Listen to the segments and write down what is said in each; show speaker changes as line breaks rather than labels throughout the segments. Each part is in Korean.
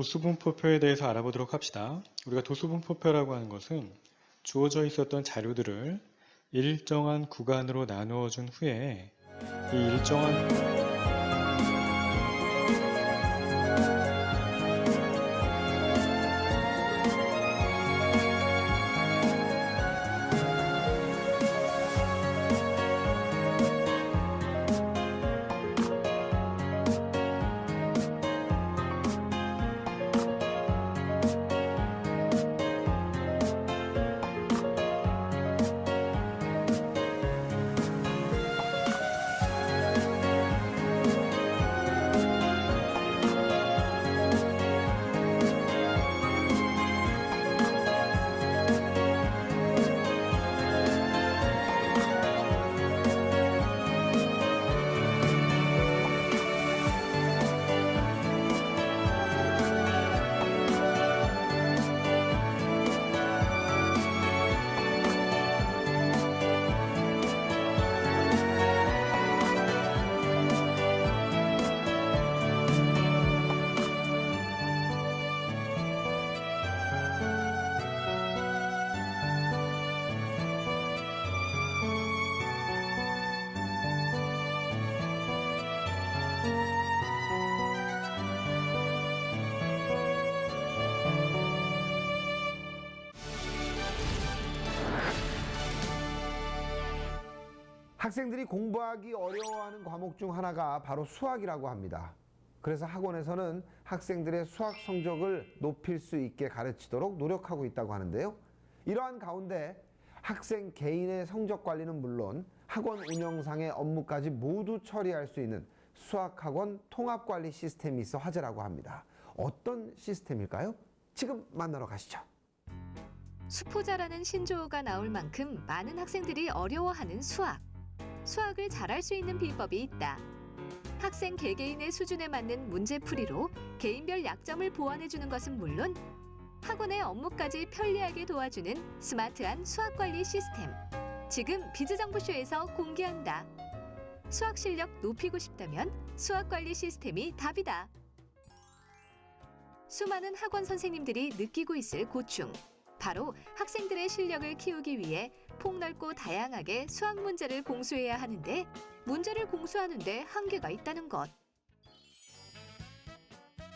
도수분포표에 대해서 알아보도록 합시다. 우리가 도수분포표라고 하는 것은 주어져 있었던 자료들을 일정한 구간으로 나누어 준 후에 이 일정한
학생들이 공부하기 어려워하는 과목 중 하나가 바로 수학이라고 합니다. 그래서 학원에서는 학생들의 수학 성적을 높일 수 있게 가르치도록 노력하고 있다고 하는데요. 이러한 가운데 학생 개인의 성적 관리는 물론 학원 운영상의 업무까지 모두 처리할 수 있는 수학학원 통합관리 시스템이 있어 화제라고 합니다. 어떤 시스템일까요? 지금 만나러 가시죠.
수포자라는 신조어가 나올 만큼 많은 학생들이 어려워하는 수학. 수학을 잘할 수 있는 비법이 있다. 학생 개개인의 수준에 맞는 문제풀이로 개인별 약점을 보완해주는 것은 물론 학원의 업무까지 편리하게 도와주는 스마트한 수학 관리 시스템. 지금 비즈정보쇼에서 공개한다. 수학 실력 높이고 싶다면 수학 관리 시스템이 답이다. 수많은 학원 선생님들이 느끼고 있을 고충. 바로 학생들의 실력을 키우기 위해 폭넓고 다양하게 수학 문제를 공수해야 하는데 문제를 공수하는데 한계가 있다는 것.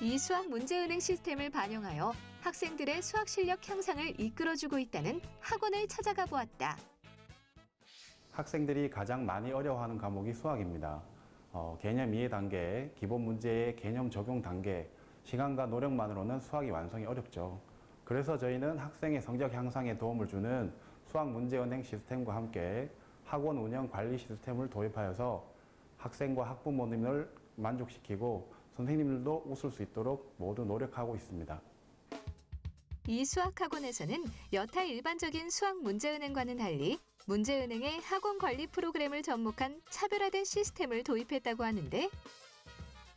이 수학 문제 은행 시스템을 반영하여 학생들의 수학 실력 향상을 이끌어주고 있다는 학원을 찾아가 보았다.
학생들이 가장 많이 어려워하는 과목이 수학입니다. 어, 개념 이해 단계, 기본 문제의 개념 적용 단계, 시간과 노력만으로는 수학이 완성이 어렵죠. 그래서 저희는 학생의 성적 향상에 도움을 주는 수학 문제 은행 시스템과 함께 학원 운영 관리 시스템을 도입하여서 학생과 학부모님을 만족시키고 선생님들도 웃을 수 있도록 모두 노력하고 있습니다.
이 수학 학원에서는 여타 일반적인 수학 문제은행과는 달리 문제은행의 학원 관리 프로그램을 접목한 차별화된 시스템을 도입했다고 하는데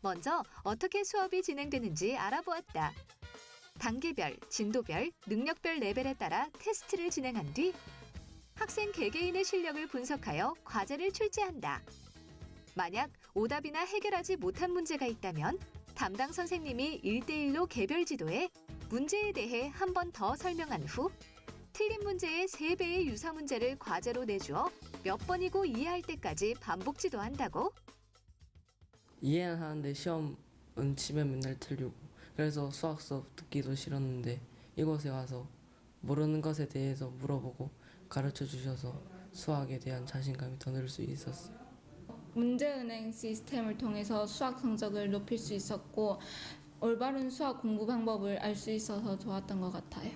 먼저 어떻게 수업이 진행되는지 알아보았다. 단계별, 진도별, 능력별 레벨에 따라 테스트를 진행한 뒤 학생 개개인의 실력을 분석하여 과제를 출제한다. 만약 오답이나 해결하지 못한 문제가 있다면 담당 선생님이 1대1로 개별 지도에 문제에 대해 한 번 더 설명한 후 틀린 문제의 3배의 유사 문제를 과제로 내주어 몇 번이고 이해할 때까지 반복 지도한다고?
이해는 하는데 시험은 집에 맨날 틀리고 그래서 수학 수업 듣기도 싫었는데 이곳에 와서 모르는 것에 대해서 물어보고 가르쳐 주셔서 수학에 대한 자신감이 더 늘 수 있었어요.
문제은행 시스템을 통해서 수학 성적을 높일 수 있었고 올바른 수학 공부 방법을 알 수 있어서 좋았던 것 같아요.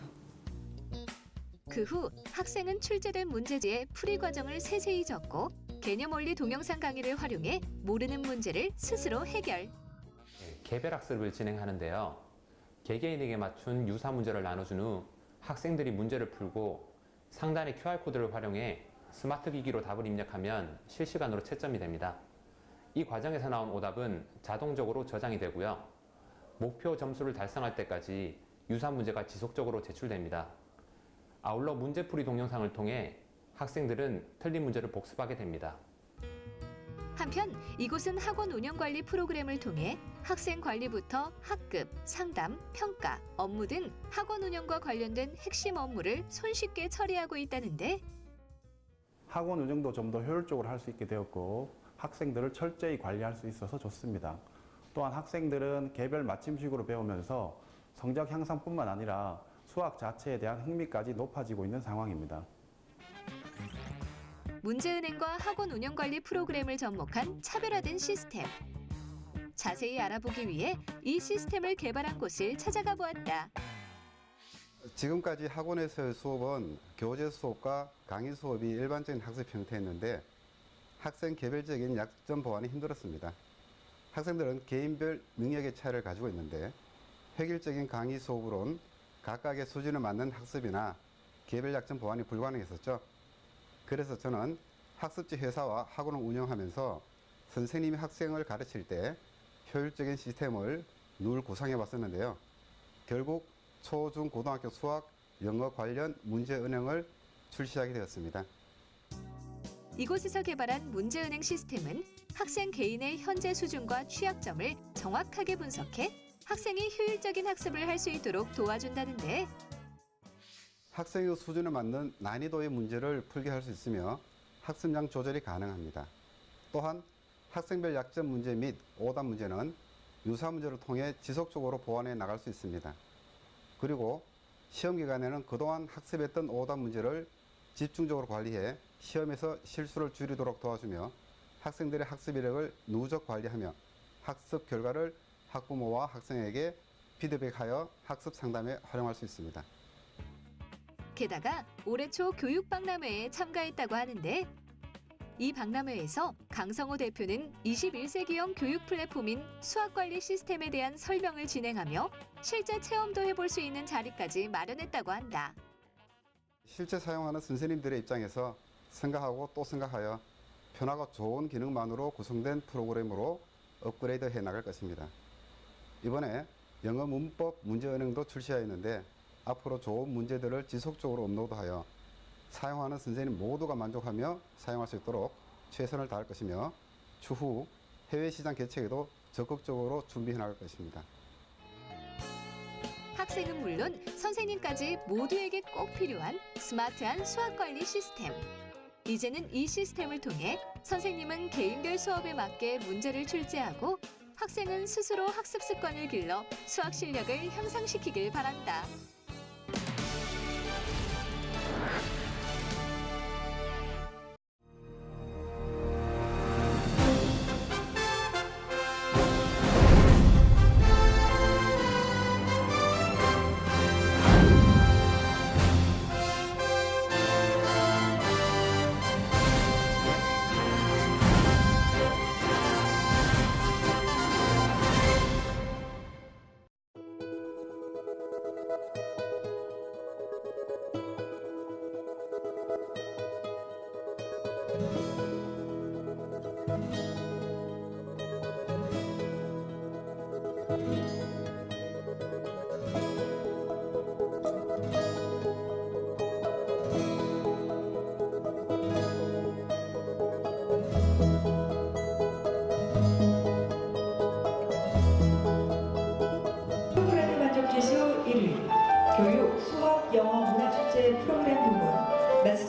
그 후 학생은 출제된 문제지의 풀이 과정을 세세히 적고 개념 원리 동영상 강의를 활용해 모르는 문제를 스스로 해결.
개별 학습을 진행하는데요. 개개인에게 맞춘 유사 문제를 나눠준 후 학생들이 문제를 풀고 상단의 QR코드를 활용해 스마트 기기로 답을 입력하면 실시간으로 채점이 됩니다. 이 과정에서 나온 오답은 자동적으로 저장이 되고요. 목표 점수를 달성할 때까지 유사 문제가 지속적으로 제출됩니다. 아울러 문제풀이 동영상을 통해 학생들은 틀린 문제를 복습하게 됩니다.
한편 이곳은 학원 운영 관리 프로그램을 통해 학생 관리부터 학급, 상담, 평가, 업무 등 학원 운영과 관련된 핵심 업무를 손쉽게 처리하고 있다는데
학원 운영도 좀 더 효율적으로 할 수 있게 되었고 학생들을 철저히 관리할 수 있어서 좋습니다. 또한 학생들은 개별 맞춤식으로 배우면서 성적 향상뿐만 아니라 수학 자체에 대한 흥미까지 높아지고 있는 상황입니다.
문제은행과 학원 운영 관리 프로그램을 접목한 차별화된 시스템. 자세히 알아보기 위해 이 시스템을 개발한 곳을 찾아가 보았다.
지금까지 학원에서의 수업은 교재 수업과 강의 수업이 일반적인 학습 형태였는데 학생 개별적인 약점 보완이 힘들었습니다. 학생들은 개인별 능력의 차이를 가지고 있는데 획일적인 강의 수업으론 각각의 수준에 맞는 학습이나 개별 약점 보완이 불가능했었죠. 그래서 저는 학습지 회사와 학원을 운영하면서 선생님이 학생을 가르칠 때 효율적인 시스템을 늘 구상해 왔었는데요. 결국 초, 중, 고등학교 수학, 영어 관련 문제 은행을 출시하게 되었습니다.
이곳에서 개발한 문제은행 시스템은 학생 개인의 현재 수준과 취약점을 정확하게 분석해 학생이 효율적인 학습을 할 수 있도록 도와준다는데
학생의 수준에 맞는 난이도의 문제를 풀게 할 수 있으며 학습량 조절이 가능합니다. 또한 학생별 약점 문제 및 오답 문제는 유사 문제를 통해 지속적으로 보완해 나갈 수 있습니다. 그리고 시험 기간에는 그동안 학습했던 오답 문제를 집중적으로 관리해 시험에서 실수를 줄이도록 도와주며 학생들의 학습 이력을 누적 관리하며 학습 결과를 학부모와 학생에게 피드백하여 학습 상담에 활용할 수 있습니다.
게다가 올해 초 교육 박람회에 참가했다고 하는데 이 박람회에서 강성호 대표는 21세기형 교육 플랫폼인 수학관리 시스템에 대한 설명을 진행하며 실제 체험도 해볼 수 있는 자리까지 마련했다고 한다.
실제 사용하는 선생님들의 입장에서 생각하고 또 생각하여 편하고 좋은 기능만으로 구성된 프로그램으로 업그레이드 해 나갈 것입니다. 이번에 영어 문법 문제은행도 출시하였는데 앞으로 좋은 문제들을 지속적으로 업로드하여 사용하는 선생님 모두가 만족하며 사용할 수 있도록 최선을 다할 것이며 추후 해외 시장 개척에도 적극적으로 준비해 나갈 것입니다.
학생은 물론 선생님까지 모두에게 꼭 필요한 스마트한 수학 관리 시스템. 이제는 이 시스템을 통해 선생님은 개인별 수업에 맞게 문제를 출제하고 학생은 스스로 학습 습관을 길러 수학 실력을 향상시키길 바란다.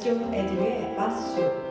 마스존 에듀의 마수